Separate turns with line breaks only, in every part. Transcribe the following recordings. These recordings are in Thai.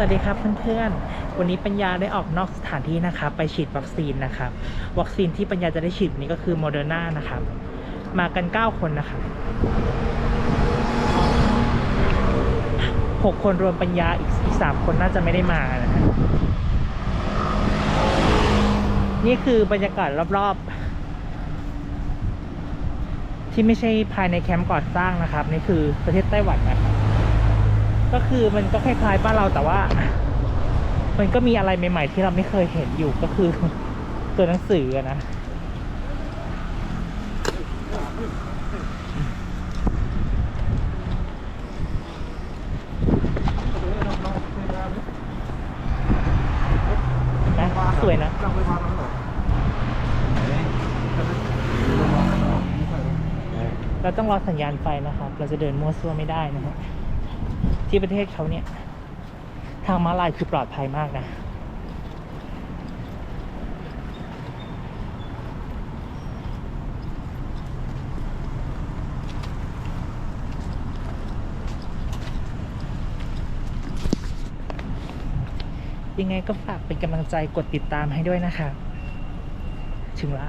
วัสดีครับเพื่อนๆ วันนี้ปัญญาได้ออกนอกสถานที่นะครับไปฉีดวัคซีนนะครับวัคซีนที่ปัญญาจะได้ฉีดนี้ก็คือโมเดอร์นานะครับมากัน 9 คนนะครับหกคนรวมปัญญาอีกอีกสามคนน่าจะไม่ได้มานะฮะนี่คือบรรยากาศรอบๆ ที่ไม่ใช่ภายในแคมป์ก่อสร้างนะครับ นี่คือประเทศไต้หวันนะครับ ก็คือมันก็คล้ายๆบ้านเราแต่ว่า มันก็มีอะไรใหม่ ๆ ที่เราไม่เคยเห็นอยู่ก็คือ ตัวหนังสืออะนะนะสวยนะเราต้องรอสัญญาณไฟนะครับ เราจะเดินมั่วซั่วไม่ได้นะครับ ที่ประเทศเขาเนี่ย ทางม้าลายคือปลอดภัยมากนะ ยังไงก็ฝากเป็นกำลังใจกดติดตามให้ด้วยนะคะ ถึงละ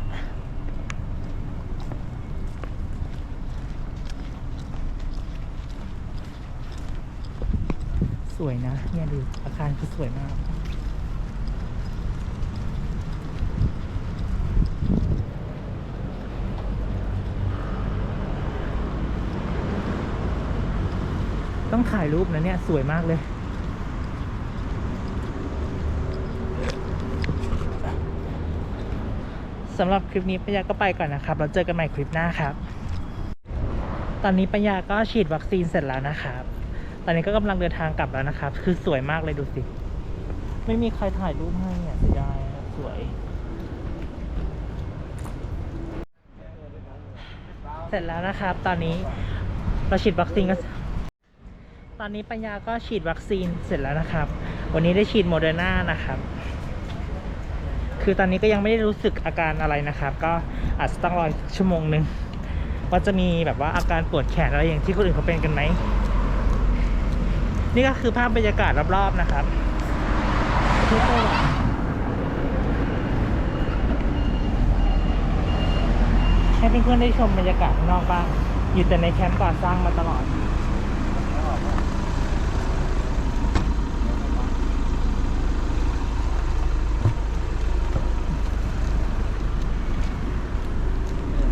วยนะ เนี่ยดูอาคารคือสวยมากต้องถ่ายรูปนะเนี่ย สวยมากเลย สำหรับคลิปนี้ปัญญาก็ไปก่อนนะครับ เราเจอกันใหม่คลิปหน้าครับ ตอนนี้ปัญญาก็ฉีดวัคซีนเสร็จแล้วนะครับ ตอนนี้ก็กำลังเดินทางกลับแล้วนะครับ คือสวยมากเลยดูสิ ไม่มีใครถ่ายรูปให้อะเสียดายอะสวย เสร็จแล้วนะครับ ตอนนี้เราฉีดวัคซีนก็ตอนนี้ปัญญาก็ฉีดวัคซีนเสร็จแล้วนะครับ วันนี้ได้ฉีดโมเดอร์นานะครับ คือตอนนี้ก็ยังไม่ได้รู้สึกอาการอะไรนะครับ ก็อาจจะต้องรอชั่วโมงหนึ่งว่าจะมีแบบว่าอาการปวดแขนอะไรอย่างที่คนอื่นเขาเป็นกันไหม นี่ก็คือภาพบรรยากาศรอบๆนะครับให้เพื่อนๆได้ชมบรรยากาศข้างนอกบ้าง อยู่แต่ในแคมป์ก่อสร้างมาตลอด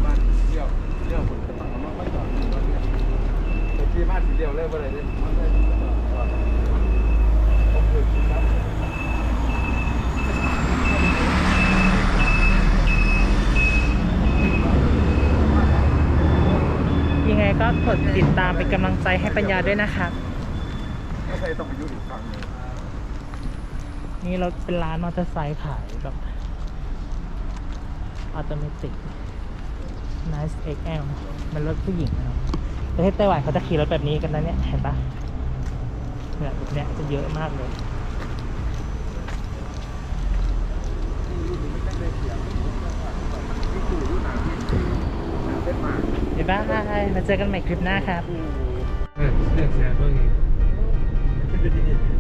บ้านเลี้ยวเลี้ยวบนถนนมันไม่อดแต่ที่บ้านสีเลย ยั
งไงก็กดติดตามเป็นกำลังใจให้ปัญญาด้วยนะครับ
ไม่ใช่ต้องไปอยู่อีกฝั่งหนึง
นี่รถเป็นร้านมอเตอร์ไซค์ขายแบบออโตเมติ Nice XL มันรถผู้หญิงนะครับประเทศไต้หวันเขาจะขี่รถแบบนี้กันนะเนี่ย เห็นปะ เนี่ยจะเยอะมากเลยเดี๋ยวบ้ายมาเจอกันใหม่คลิปหน้าครับ
เออเ